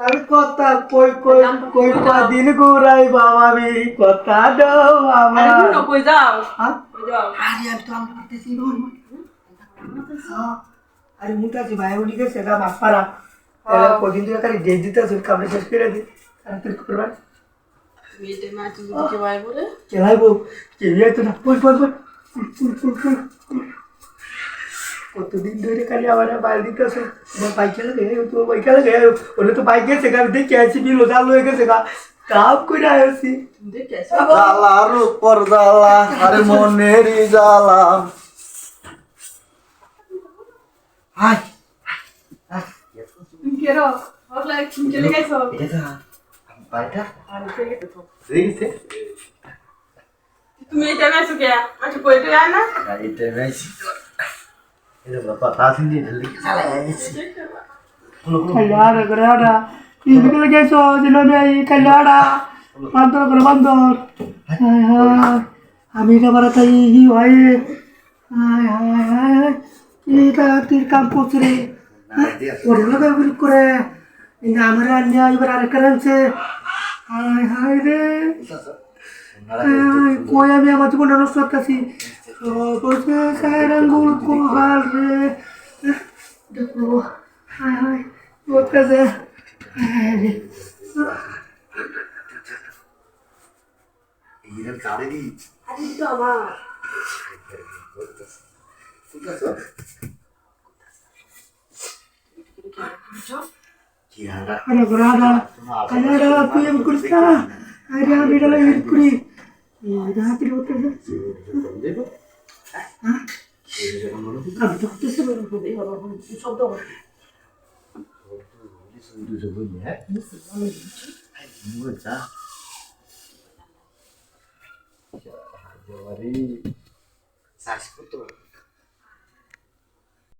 আমি কথা কই কই কই দিন ঘুরাই বাবাবি কথা দাও বাবা আরে কই যাও? হ্যাঁ? কই যাও? আরে আমি তো আমরা করতেছি বোন হ্যাঁ। আরে মুটাছি ভাই উনি গেছে না বাপারা কদিন ধরে খালি ডেট দিতে আছে কামড়ে শেষ করে দি তাড়াতাড়ি করবা মেয়েটা মাছ দিতে পারে বলে? কেলাইবো কেলিয়ে তো না বল বল বল ফুল ফুল ফুল কতদিন ধরে খালি আমার বাইরে দিতেছে তোমার বাইকে লাগে তোমার বাইকে লাগে ওটা তো বাইক গেছে আমি দেখে আছি বিলো জাল হয়ে গেছে গা কাপ করে আসি দেখে আসো জ্বালার উপর জ্বালা আরে মনেরই জ্বালা হাই তুমি কেরো ওগলা তুমি চলে গেছো এটা বাইটা আর চলে গেছো তো। দেখেছে তুমি এটা নাইছো কে আচ্ছা কই তো না এটা নাইছি এরকম করে ওটা ইগুলো গেছো দিল ভাই বান্দর করে বান্দর হায় হায় আমি তাই হি হয় এটা তীর কাম করছে রে ওর লোক করে আমার আন্যা এবার আর করেছে হায় হায় রে আমি আমার নষ্ট করতেছি সাইরান গুল কোহাল রে দেখো হায় হায় ওর কাছে 이런 가래기 아직도 봐 굳었어 하나 그러다 하나라 피엠 쿠르사 아리아 비달라 이르쿠리 이다 피르 오트르 40분 동안